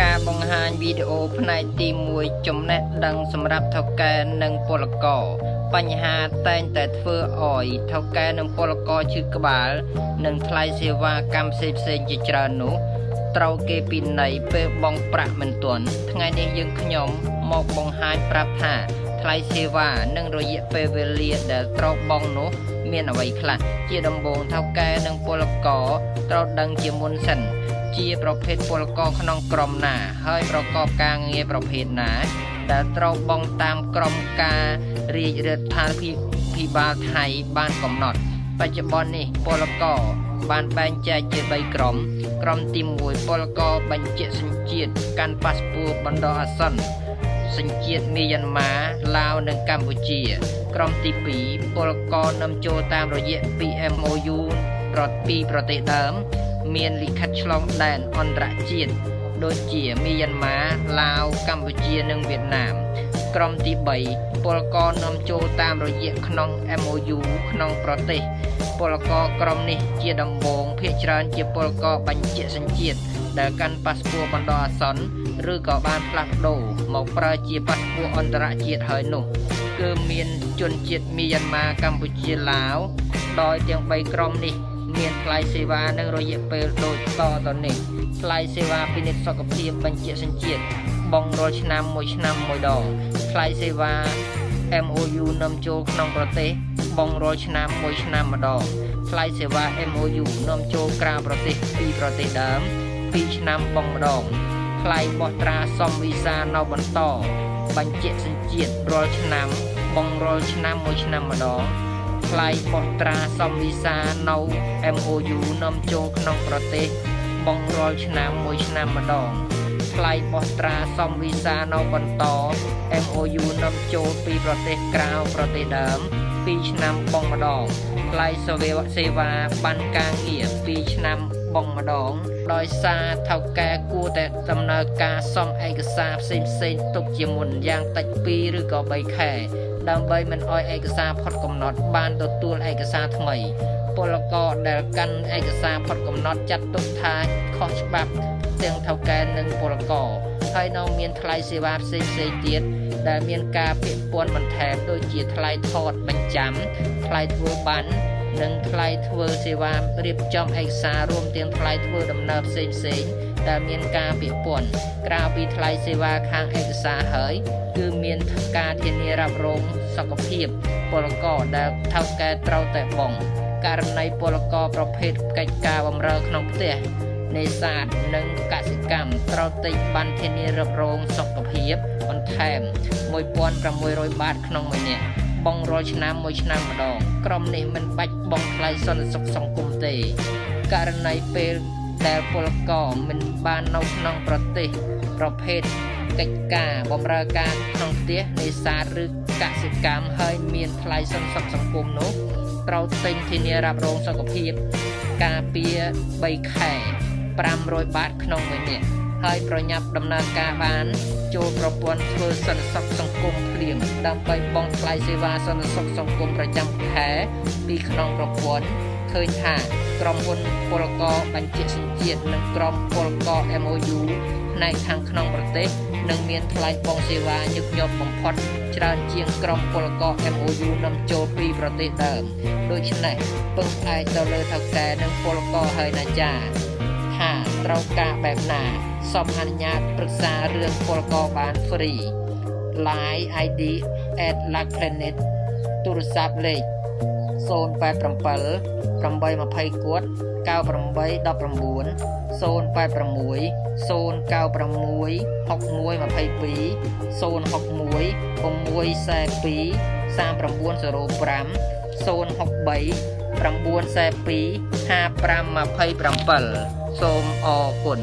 ការបង្ហាញវីដេអូផ្នែកទី1ចំណេះដឹងសម្រាប់ថៅកែនិងពលករបញ្ហាតែងតែធ្វើឲ្យថៅកែនិងពលករឈឺក្បាល និងថ្លៃសេវាកម្មផ្សេងផ្សេងៗជាច្រើននោះត្រូវគេពិន័យពេលបង់ប្រាក់មិនទាន់ថ្ងៃនេះយើងខ្ញុំមកបង្ហាញប្រាប់ថា ថ្លៃសេវានិងរយៈពេលវេលាដែលត្រូវបង់នោះ មានអ្វីខ្លះជាដំបូងថៅកែនិងពលករត្រូវដឹងជាមុនសិន ជាប្រភេទពលករក្នុងក្រុមណា ហើយប្រកបការងារប្រភេទណាដែលត្រូវបង់តាមក្រមការរាជរដ្ឋាភិបាលថៃបានកំណត់ បច្ចុប្បន្ននេះពលករបានបែងចែកជា3ក្រុម ក្រុមទី1ពលករបញ្ជាក់សញ្ជាតិកាន់ប៉ាសពតបណ្ដោះអាសន្នសញ្ជាតិមីយ៉ាន់ម៉ាឡាវនិងកម្ពុជា ក្រុមទី2ពលករនាំចូលតាមរយៈ PMOU ប្រតពីប្រទេសដើម មានលិខិតឆ្លងដែនអន្តរជាតិដូចជាមីយ៉ាន់ម៉ាឡាវកម្ពុជានិងវៀតណាមក្រុមទី3ពលករនាំចូលតាមរយៈក្នុង MOU ក្នុងប្រទេសពលករក្រុមនេះជាដំបូងភាគច្រើនជាពលករបញ្ជាក់សញ្ជាតិដែលកាន់ប៉ាសពតបណ្ដោះអាសន្នឬក៏បានផ្លាស់ប្ដូរមកប្រើជាប៉ាសពតអន្តរជាតិហើយនោះ គឺមានជនជាតិមីយ៉ាន់ម៉ាកម្ពុជាឡាវដោយទាំង3ក្រុមនេះ មានថ្លៃសេវានិងរយៈពេលដូចតទៅនេះថ្លៃសេវាពិនិត្យសុខភាពបញ្ជាក់សញ្ជាតិបង់រាល់ឆ្នាំមួយឆ្នាំមួយដងថ្លៃសេវា MOU នាំចូលក្នុងប្រទេសបង់រាល់ឆ្នាំមួយឆ្នាំម្ដងថ្លៃសេវា MOU នាំចូលក្រៅប្រទេសពីប្រទេសដើម2ឆ្នាំបង់ម្ដងថ្លៃបោះត្រាសំវីសានៅបន្តបញ្ជាក់សញ្ជាតិរាល់ឆ្នាំបង់រាល់ឆ្នាំមួយឆ្នាំម្ដង ថ្លៃបោះត្រាសំវីសានៅ MOU នាំចូលក្នុងប្រទេសបង់រាល់ឆ្នាំមួយឆ្នាំម្ដងថ្លៃបោះត្រាសំវីសានៅបន្ត MOU នាំចូលពីប្រទេសក្រៅប្រទេសដើម2ឆ្នាំបង់ម្ដងថ្លៃសេវាសេវាបានការងារ2ឆ្នាំបង់ម្ដង ដោយសារថៅកែគួរតែដំណើរការសំឯកសារផ្សេងផ្សេងៗទុកជាមុនយ៉ាងតិច2ឬក៏3ខែដើម្បីមិនឲ្យឯកសារផុតកំណត់បានទទួលឯកសារថ្មីពលករដែលកាន់ឯកសារផុតកំណត់ចាត់ទុកថាខុសច្បាប់ទាំងថៅកែនិងពលករហើយនៅមានថ្លៃសេវាផ្សេងផ្សេងៗទៀតដែលមានការពាក់ព័ន្ធបន្ថែមដូចជាថ្លៃថតបញ្ចាំថ្លៃធ្វើបាន និងថ្លៃធ្វើសេវារៀបចំឯកសាររួមទាំងថ្លៃធ្វើដំណើរផ្សេងផ្សេងៗដែលមានការពាក់ព័ន្ធក្រៅពីថ្លៃសេវាខាងឯកសារហើយ គឺមានការធានារ៉ាប់រងសុខភាពពលករដែលថៅកែត្រូវតែបង់ករណីពលករប្រភេទកិច្ចការបម្រើក្នុងផ្ទះនេសាទនិងកសិកម្មត្រូវទិញបានធានារ៉ាប់រងសុខភាពបន្ថែម1600បាតក្នុងមួយនាក់ បង់រាល់ឆ្នាំមួយឆ្នាំម្ដងក្រុមនេះមិនបាច់បង់ថ្លៃសន្តិសុខសង្គមទេករណីពេលដែលពលករមិនបាននៅក្នុងប្រទេសប្រភេទកិច្ចការបម្រើការក្នុងផ្ទះនេសាទឬកសិកម្មហើយមានថ្លៃសន្តិសុខសង្គមនោះត្រូវទិញធានារ៉ាប់រងសុខភាព ការពារ3ខែ500បាតក្នុងមួយនាក់ ហើយប្រញាប់ដំណើរការបាន ចូលប្រព័ន្ធធ្វើសន្តិសុខសង្គមភ្លាមដើម្បីបង់ថ្លៃសេវាសន្តិសុខសង្គមប្រចាំខែពីក្នុងប្រព័ន្ធឃើញថាក្រុមហ៊ុនពលករបញ្ជាក់សញ្ជាតិនិងក្រុមពលករ MOU ផ្នែកខាងក្នុងប្រទេសនឹងមានថ្លៃបង់សេវាញឹកញាប់បំផុតច្រើនជាងក្រុមពលករ MOU នាំចូលពីប្រទេសដើមដូច្នេះពឹងផ្អែកទៅលើថៅកែនិងពលករហើយណាចា៎ថា ត្រូវការបែបណាសូមអនុញ្ញាតប្រឹក្សារឿងពលករបាន free Line ID @laplanet ទូរស័ព្ទលេខ087 820គួត9819 086 096 6122 061 642 3905 063 942 5527 សូមអរគុណ